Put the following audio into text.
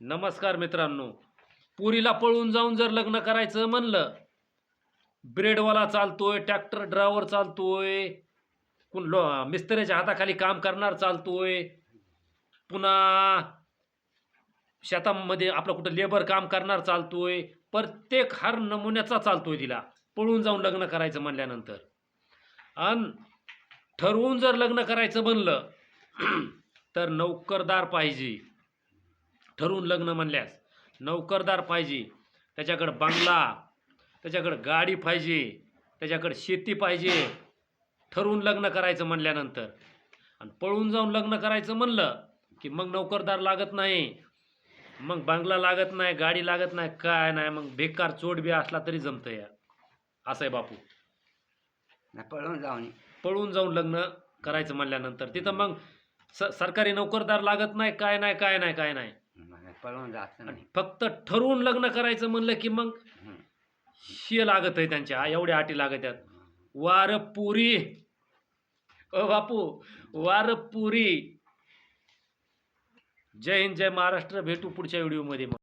नमस्कार मित्रांनो. पुरीला पळून जाऊन जर लग्न करायचं म्हणलं ब्रेडवाला चालतोय ट्रॅक्टर ड्रायव्हर चालतोय कुण लो मिस्त्रीच्या हाताखाली काम करणार चालतोय पुन्हा शेतामध्ये आपलं कुठं लेबर काम करणार चालतोय प्रत्येक हर नमुन्याचा चालतोय तिला पळून जाऊन लग्न करायचं म्हणल्यानंतर. आणि ठरवून जर लग्न करायचं म्हणलं तर नोकरदार पाहिजे. ठरवून लग्न म्हणल्यास नोकरदार पाहिजे त्याच्याकडं बंगला त्याच्याकडं गाडी पाहिजे त्याच्याकडं शेती पाहिजे ठरवून लग्न करायचं म्हणल्यानंतर. आणि पळून जाऊन लग्न करायचं म्हणलं की मग नोकरदार लागत नाही मग बंगला लागत नाही गाडी लागत नाही काय नाही मग बेकार चोट बी असला तरी जमतं या असं आहे बापू. नाही पळून जाऊन. पळून जाऊन लग्न करायचं म्हणल्यानंतर. तिथं मग स सरकारी नोकरदार लागत नाही काय नाही काय नाही काय नाही नाही, पळून आणि नाही. फक्त ठरवून लग्न करायचं म्हणलं की मग हं. शिय लागत आहे त्यांच्या एवढ्या अटी लागत आहेत. वार पुरी ओ बापू वार पुरी जय हिंद जय महाराष्ट्र. भेटू पुढच्या व्हिडिओमध्ये मग.